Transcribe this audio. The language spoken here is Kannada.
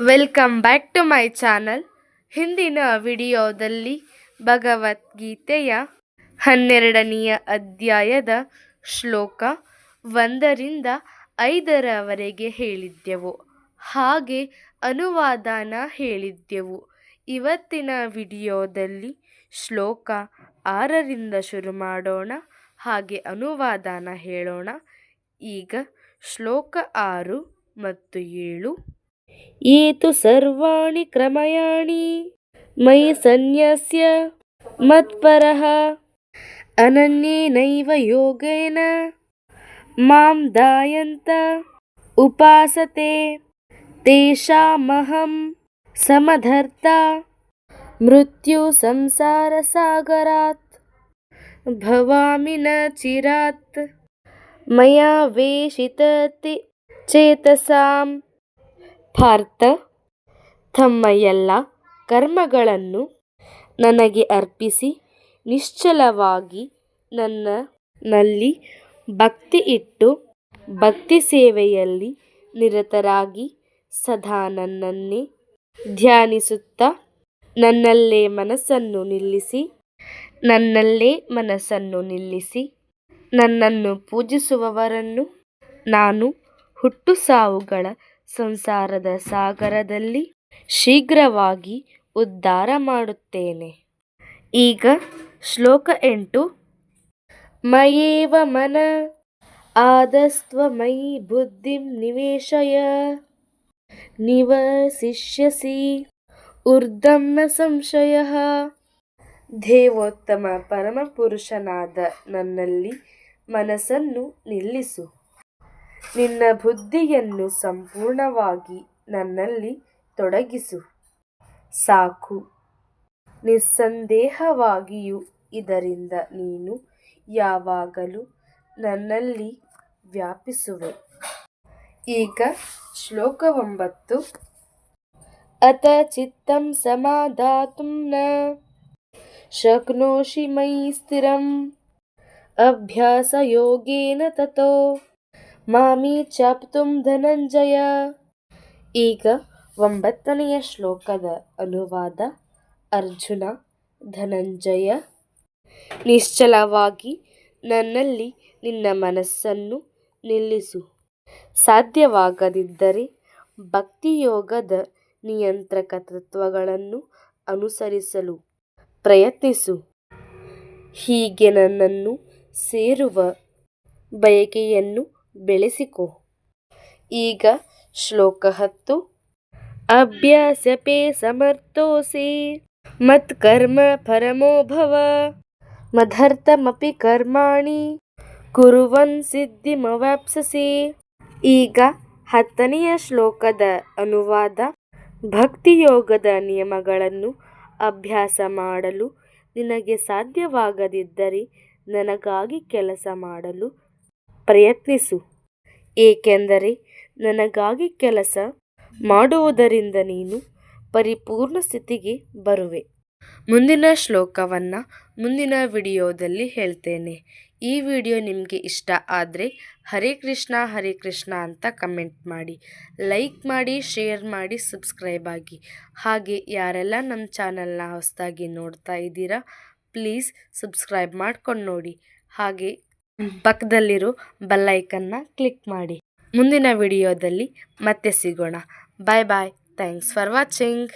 Welcome back to my channel ಹಿಂದಿನ ವಿಡಿಯೋದಲ್ಲಿ ಭಗವದ್ಗೀತೆಯ ಹನ್ನೆರಡನೆಯ ಅಧ್ಯಾಯದ ಶ್ಲೋಕ ಒಂದರಿಂದ ಐದರವರೆಗೆ ಹೇಳಿದ್ದೆವು. ಹಾಗೆ ಅನುವಾದನ ಹೇಳಿದ್ದೆವು. ಇವತ್ತಿನ ವಿಡಿಯೋದಲ್ಲಿ ಶ್ಲೋಕ ಆರರಿಂದ ಶುರು ಮಾಡೋಣ. ಹಾಗೆ ಅನುವಾದನ ಹೇಳೋಣ. ಈಗ ಶ್ಲೋಕ ಆರು ಮತ್ತು ಏಳು. ये तु सर्वाणि क्रमयाणि मयि सन्न्यस्य मत्परः। अनन्येनैव योगेन मां दायन्त उपासते तेषामहं समधर्ता। मृत्युसंसारसागरात् भवामि न चिरात्। मया वेशितति चेतसाम् ಪಾರ್ಥ ತಮ್ಮ ಎಲ್ಲ ಕರ್ಮಗಳನ್ನು ನನಗೆ ಅರ್ಪಿಸಿ ನಿಶ್ಚಲವಾಗಿ ನನ್ನಲ್ಲಿ ಭಕ್ತಿ ಇಟ್ಟು ಭಕ್ತಿ ಸೇವೆಯಲ್ಲಿ ನಿರತರಾಗಿ ಸದಾ ನನ್ನನ್ನೇ ಧ್ಯಾನಿಸುತ್ತಾ ನನ್ನಲ್ಲೇ ಮನಸ್ಸನ್ನು ನಿಲ್ಲಿಸಿ, ನನ್ನಲ್ಲೇ ಮನಸ್ಸನ್ನು ನಿಲ್ಲಿಸಿ ನನ್ನನ್ನು ಪೂಜಿಸುವವರನ್ನು ನಾನು ಹುಟ್ಟು ಸಾವುಗಳ ಸಂಸಾರದ ಸಾಗರದಲ್ಲಿ ಶೀಘ್ರವಾಗಿ ಉದ್ಧಾರ ಮಾಡುತ್ತೇನೆ. ಈಗ ಶ್ಲೋಕ ಎಂಟು. ಮಯೇವ ಮನ, ಆದಸ್ತ್ವ ಮಯಿ ಬುದ್ಧಿಂ ನಿವೇಶಯ, ನಿವಸಿಷ್ಯಸಿ ಊರ್ಧಮ್ಮ ಸಂಶಯ. ದೇವೋತ್ತಮ ಪರಮಪುರುಷನಾದ ನನ್ನಲ್ಲಿ ಮನಸ್ಸನ್ನು ನಿಲ್ಲಿಸು. ನಿನ್ನ ಬುದ್ಧಿಯನ್ನು ಸಂಪೂರ್ಣವಾಗಿ ನನ್ನಲ್ಲಿ ತೊಡಗಿಸು. ಸಾಕು. ನಿಸ್ಸಂದೇಹವಾಗಿಯೂ ಇದರಿಂದ ನೀನು ಯಾವಾಗಲೂ ನನ್ನಲ್ಲಿ ವ್ಯಾಪಿಸುವೆ. ಈಗ ಶ್ಲೋಕ ಒಂಬತ್ತು ಅತ ಚಿತ್ತಂ ಸಮಾಧಾತುಂ ನ ಶಕ್ನೋಷಿ ಮೈ ಸ್ಥಿರಂ. ಅಭ್ಯಾಸ ಯೋಗೇನ ತತೋ. ಮಾಮಿ ಚಾಪ್ತುಂ ಧನಂಜಯ. ಈಗ ಒಂಬತ್ತನೆಯ ಶ್ಲೋಕದ ಅನುವಾದ ಅರ್ಜುನ ಧನಂಜಯ. ನಿಶ್ಚಲವಾಗಿ ನನ್ನಲ್ಲಿ ನಿನ್ನ ಮನಸ್ಸನ್ನು ನಿಲ್ಲಿಸು. ಸಾಧ್ಯವಾಗದಿದ್ದರೆ ಭಕ್ತಿಯೋಗದ ನಿಯಂತ್ರಕ ತತ್ವಗಳನ್ನು ಅನುಸರಿಸಲು ಪ್ರಯತ್ನಿಸು. ಹೀಗೆ ನನ್ನನ್ನು ಸೇರುವ ಬಯಕೆಯನ್ನು ಬೆಳೆಸಿಕೊ. ಈಗ ಶ್ಲೋಕ ಹತ್ತು. ಅಭ್ಯಾಸಪೆ ಸಮರ್ಥೋಸಿ. ಮತ್ಕರ್ಮ ಪರಮೋ ಭವ. ಮದರ್ಥಮಿ ಕರ್ಮಾಣಿ. ಕುರುವನ್ ಸಿದ್ಧಿಮವಾಪ್ಸಸಿ ಈಗ ಹತ್ತನೆಯ ಶ್ಲೋಕದ ಅನುವಾದ ಭಕ್ತಿಯೋಗದ ನಿಯಮಗಳನ್ನು ಅಭ್ಯಾಸ ಮಾಡಲು ನಿನಗೆ ಸಾಧ್ಯವಾಗದಿದ್ದರೆ ನನಗಾಗಿ ಕೆಲಸ ಮಾಡಲು ಪ್ರಯತ್ನಿಸು. ಏಕೆಂದರೆ ನನಗಾಗಿ ಕೆಲಸ ಮಾಡುವುದರಿಂದ ನೀನು ಪರಿಪೂರ್ಣ ಸ್ಥಿತಿಗೆ ಬರುವೆ. ಮುಂದಿನ ಶ್ಲೋಕವನ್ನು ಮುಂದಿನ ವಿಡಿಯೋದಲ್ಲಿ ಹೇಳ್ತೇನೆ. ಈ ವಿಡಿಯೋ ನಿಮಗೆ ಇಷ್ಟ ಆದರೆ ಹರೇ ಕೃಷ್ಣ ಹರೇ ಕೃಷ್ಣ ಅಂತ ಕಮೆಂಟ್ ಮಾಡಿ. ಲೈಕ್ ಮಾಡಿ, ಶೇರ್ ಮಾಡಿ, ಸಬ್ಸ್ಕ್ರೈಬ್ ಆಗಿ. ಹಾಗೆ ಯಾರೆಲ್ಲ ನಮ್ಮ ಚಾನಲ್ನ ಹೊಸದಾಗಿ ನೋಡ್ತಾ ಇದ್ದೀರಾ, ಪ್ಲೀಸ್ ಸಬ್ಸ್ಕ್ರೈಬ್ ಮಾಡ್ಕೊಂಡು ನೋಡಿ. ಹಾಗೆ ಪಕ್ಕದಲ್ಲಿರೋ ಬೆಲ್ಲೈಕನ್ನ ಕ್ಲಿಕ್ ಮಾಡಿ. ಮುಂದಿನ ವಿಡಿಯೋದಲ್ಲಿ ಮತ್ತೆ ಸಿಗೋಣ. Bye bye thanks for watching